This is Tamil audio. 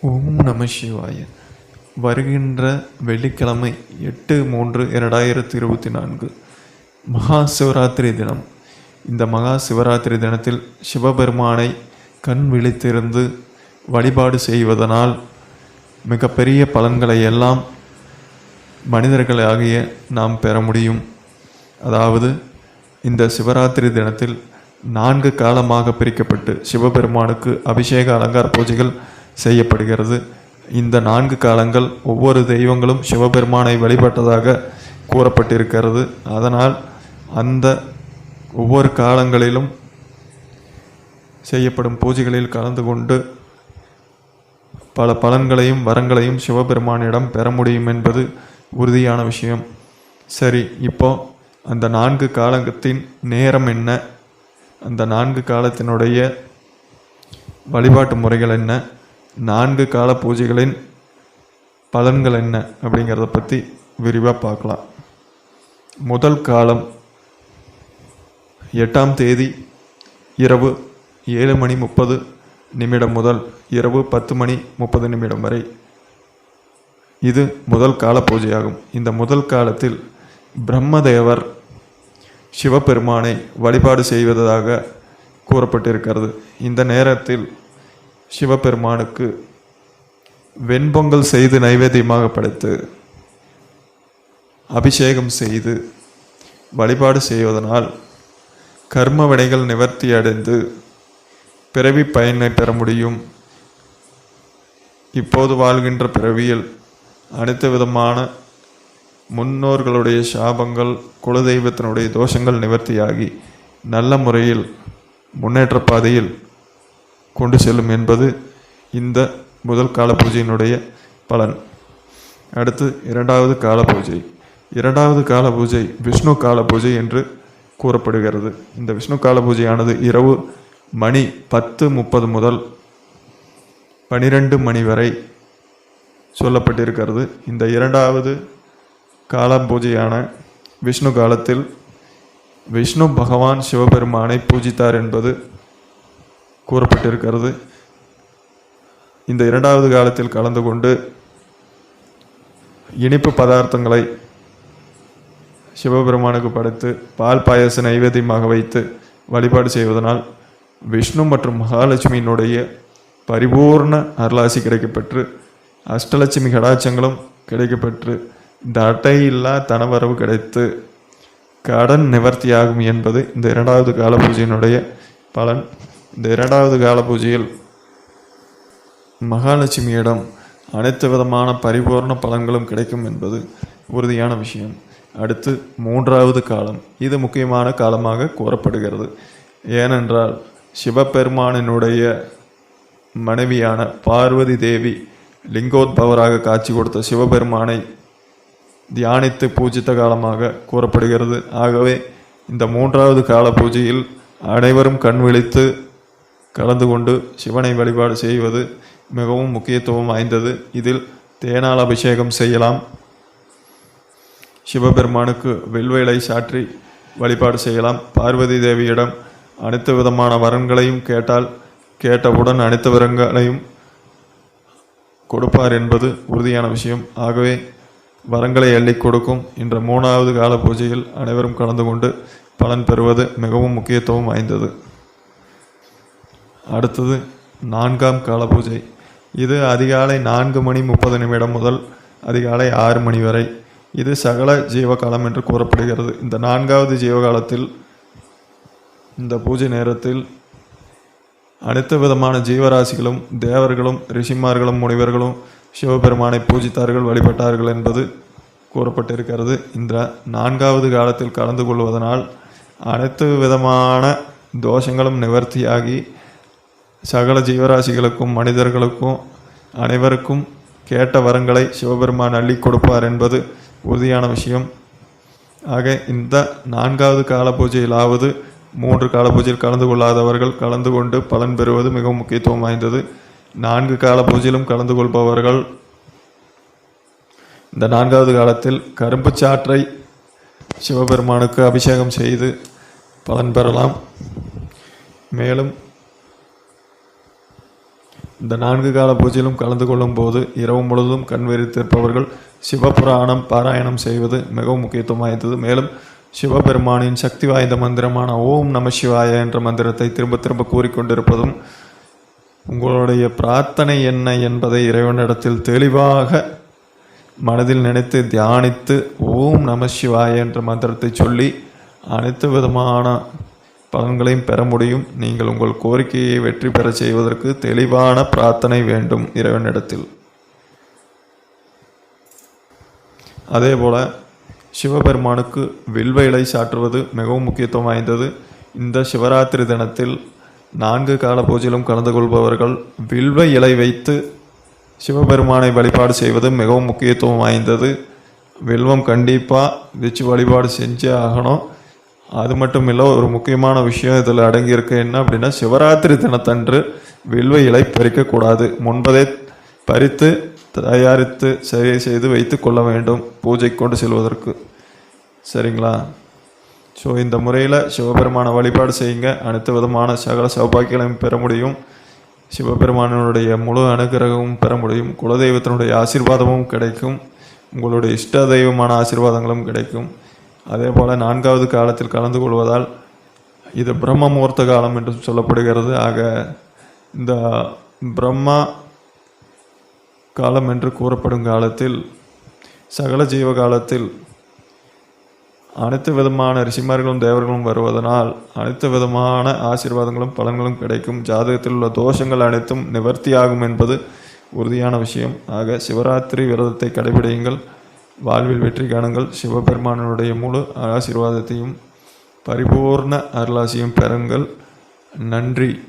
ஓம் நம சிவாய. வருகின்ற வெள்ளிக்கிழமை எட்டு மூன்று இரண்டாயிரத்தி இருபத்தி நான்கு. மகா சிவராத்திரி தினம். இந்த மகா சிவராத்திரி தினத்தில் சிவபெருமானை கண் விழித்திருந்து வழிபாடு செய்வதனால் மிகப்பெரிய பலன்களை எல்லாம் மனிதர்களாகிய நாம் பெற முடியும். அதாவது இந்த சிவராத்திரி தினத்தில் நான்கு காலமாக பிரிக்கப்பட்டு சிவபெருமானுக்கு அபிஷேக அலங்கார பூஜைகள் செய்யப்படுகிறது. இந்த நான்கு காலங்கள் ஒவ்வொரு தெய்வங்களும் சிவபெருமானை வழிபட்டதாக கூறப்பட்டிருக்கிறது. அதனால் அந்த ஒவ்வொரு காலங்களிலும் செய்யப்படும் பூஜைகளில் கலந்து கொண்டு பல பலன்களையும் வரங்களையும் சிவபெருமானிடம் பெற முடியும் என்பது உறுதியான விஷயம். சரி இப்போ அந்த நான்கு காலத்தின் நேரம் என்ன? அந்த நான்கு காலத்தினுடைய வழிபாட்டு முறைகள் என்ன? நான்கு கால பூஜைகளின் பலன்கள் என்ன அப்படிங்கிறத பற்றி விரிவாக பார்க்கலாம். முதல் காலம் எட்டாம் தேதி இரவு ஏழு மணி முப்பது நிமிடம் முதல் இரவு பத்து மணி முப்பது நிமிடம் வரை. இது முதல் கால பூஜையாகும் இந்த முதல் காலத்தில் பிரம்மதேவர் சிவபெருமானை வழிபாடு செய்வதாக கூறப்பட்டிருக்கிறது. இந்த நேரத்தில் சிவபெருமானுக்கு வெண்பொங்கல் செய்து நைவேத்தியமாக படைத்து அபிஷேகம் செய்து வழிபாடு செய்வதனால் கர்ம வினைகள் நிவர்த்தி அடைந்து பிறவி பயனை பெற முடியும். இப்போது வாழ்கின்ற பிறவியில் அனைத்து விதமான முன்னோர்களுடைய சாபங்கள் குலதெய்வத்தினுடைய தோஷங்கள் நிவர்த்தியாகி நல்ல முறையில் முன்னேற்ற பாதையில் கொண்டு செல்லும் என்பது இந்த முதல் கால பூஜையினுடைய பலன். அடுத்து இரண்டாவது கால பூஜை. இரண்டாவது கால பூஜை விஷ்ணு கால பூஜை என்று கூறப்படுகிறது. இந்த விஷ்ணு கால பூஜையானது இரவு மணி பத்து முப்பது முதல் பனிரெண்டு மணி வரை சொல்லப்பட்டிருக்கிறது. இந்த இரண்டாவது கால பூஜையான விஷ்ணு காலத்தில் விஷ்ணு பகவான் சிவபெருமானை பூஜித்தார் என்பது கூறப்பட்டிருக்கிறது. இந்த இரண்டாவது காலத்தில் கலந்து கொண்டு இனிப்பு பதார்த்தங்களை சிவபெருமானுக்கு படைத்து பால் பாயச நைவேத்தியமாக வைத்து வழிபாடு செய்வதனால் விஷ்ணு மற்றும் மகாலட்சுமியினுடைய பரிபூர்ண அருளாசி கிடைக்கப்பெற்று அஷ்டலட்சுமி கடாட்சங்களும் கிடைக்கப்பெற்று தடையில்லா தனவரவு கிடைத்து கடன் நிவர்த்தியாகும் என்பது இந்த இரண்டாவது கால பூஜையினுடைய பலன். இந்த இரண்டாவது கால பூஜையில் மகாலட்சுமியிடம் அனைத்து விதமான பரிபூர்ண பலன்களும் கிடைக்கும் என்பது உறுதியான விஷயம். அடுத்து மூன்றாவது காலம். இது முக்கியமான காலமாக கூறப்படுகிறது. ஏனென்றால் சிவபெருமானினுடைய மனைவியான பார்வதி தேவி லிங்கோத்பவராக காட்சி கொடுத்த சிவபெருமானை தியானித்து பூஜித்த காலமாக கூறப்படுகிறது. ஆகவே இந்த மூன்றாவது கால பூஜையில் அனைவரும் கண் விழித்து கலந்து கொண்டு சிவனை வழிபாடு செய்வது மிகவும் முக்கியத்துவம் வாய்ந்தது. இதில் தேனால் அபிஷேகம் செய்யலாம். சிவபெருமானுக்கு வில்வேலை சாற்றி வழிபாடு செய்யலாம். பார்வதி தேவியிடம் அனைத்து விதமான வரன்களையும் கேட்டால் கேட்டவுடன் அனைத்து வரங்களையும் கொடுப்பார் என்பது உறுதியான விஷயம். ஆகவே வரங்களை அள்ளி கொடுக்கும். என்ற மூணாவது கால பூஜையில் அனைவரும் கலந்து கொண்டு பலன் பெறுவது மிகவும் முக்கியத்துவம் வாய்ந்தது. அடுத்தது நான்காம் கால பூஜை இது அதிகாலை நான்கு மணி முப்பது நிமிடம் முதல் அதிகாலை ஆறு மணி வரை. இது சகல ஜீவகாலம் என்று கூறப்படுகிறது. இந்த நான்காவது ஜீவகாலத்தில் இந்த பூஜை நேரத்தில் அனைத்து விதமான ஜீவராசிகளும் தேவர்களும் ரிஷிமார்களும் முனிவர்களும் சிவபெருமானை பூஜித்தார்கள் வழிபட்டார்கள் என்பது கூறப்பட்டிருக்கிறது. இந்த நான்காவது காலத்தில் கலந்து கொள்வதனால் அனைத்து விதமான தோஷங்களும் நிவர்த்தியாகி சகல ஜீவராசிகளுக்கும் மனிதர்களுக்கும் அனைவருக்கும் கேட்ட வரங்களை சிவபெருமான் அள்ளி கொடுப்பார் என்பது உறுதியான விஷயம். ஆக இந்த நான்காவது கால பூஜையிலாவது மூன்று கால பூஜையில் கலந்து கொள்ளாதவர்கள் கலந்து கொண்டு பலன் பெறுவது மிகவும் முக்கியத்துவம் வாய்ந்தது. நான்கு கால பூஜையிலும் கலந்து கொள்பவர்கள் இந்த நான்காவது காலத்தில் கரும்பு சாற்றை சிவபெருமானுக்கு அபிஷேகம் செய்து பலன் பெறலாம். மேலும் இந்த நான்கு கால பூஜையிலும் கலந்து கொள்ளும் போது இரவு முழுவதும் கண் விரித்திருப்பவர்கள் சிவபுராணம் பாராயணம் செய்வது மிகவும் முக்கியத்துவம் வாய்ந்தது. மேலும் சிவபெருமானின் சக்தி வாய்ந்த மந்திரமான ஓம் நம சிவாய என்ற மந்திரத்தை திரும்ப திரும்ப கூறிக்கொண்டிருப்பதும் உங்களுடைய பிரார்த்தனை என்ன என்பதை இறைவனிடத்தில் தெளிவாக மனதில் நினைத்து தியானித்து ஓம் நம சிவாய என்ற மந்திரத்தை சொல்லி அனைத்து விதமான பலன்களையும் பெற முடியும். நீங்கள் உங்கள் கோரிக்கையை வெற்றி பெற செய்வதற்கு தெளிவான பிரார்த்தனை வேண்டும் இறைவனிடத்தில். அதே போல சிவபெருமானுக்கு வில்வ இலை சாற்றுவது மிகவும் முக்கியத்துவம் வாய்ந்தது. இந்த சிவராத்திரி தினத்தில் நான்கு கால பூஜையிலும் கலந்து கொள்பவர்கள் வில்வ இலை வைத்து சிவபெருமானை வழிபாடு செய்வது மிகவும் முக்கியத்துவம் வாய்ந்தது. வில்வம் கண்டிப்பாக வச்சு வழிபாடு செஞ்சே ஆகணும். அது மட்டும் இல்லை ஒரு முக்கியமான விஷயம் இதில் அடங்கியிருக்கு என்ன அப்படின்னா சிவராத்திரி தினத்தன்று வில்வ இலை பறிக்கக்கூடாது முன்பதே பறித்து தயாரித்து சரி செய்து வைத்து கொள்ள வேண்டும் பூஜை கொண்டு செல்வதற்கு. சரிங்களா? ஸோ இந்த முறையில் சிவபெருமான வழிபாடு செய்யுங்க. அனைத்து விதமான சகல சௌபாக்கியங்களையும் பெற முடியும். சிவபெருமானுடைய முழு அனுகிரகமும் பெற முடியும். குலதெய்வத்தினுடைய ஆசீர்வாதமும் கிடைக்கும். உங்களுடைய இஷ்ட தெய்வமான ஆசீர்வாதங்களும் கிடைக்கும். அதே போல் நான்காவது காலத்தில் கலந்து கொள்வதால் இது பிரம்ம முகூர்த்த காலம் என்று சொல்லப்படுகிறது. ஆக இந்த பிரம்மா காலம் என்று கூறப்படும் காலத்தில் சகல ஜீவ காலத்தில் அனைத்து விதமான ரிஷிமார்களும் தேவர்களும் வருவதனால் அனைத்து விதமான ஆசீர்வாதங்களும் பலன்களும் கிடைக்கும். ஜாதகத்தில் உள்ள தோஷங்கள் அனைத்தும் நிவர்த்தியாகும் என்பது உறுதியான விஷயம். ஆக சிவராத்திரி விரதத்தை கடைபிடியுங்கள். வாழ்வில் வெற்றி காணுங்கள். சிவபெருமானுடைய முழு ஆசீர்வாதத்தையும் பரிபூர்ண அருளாசியும் பெறுங்கள். நன்றி.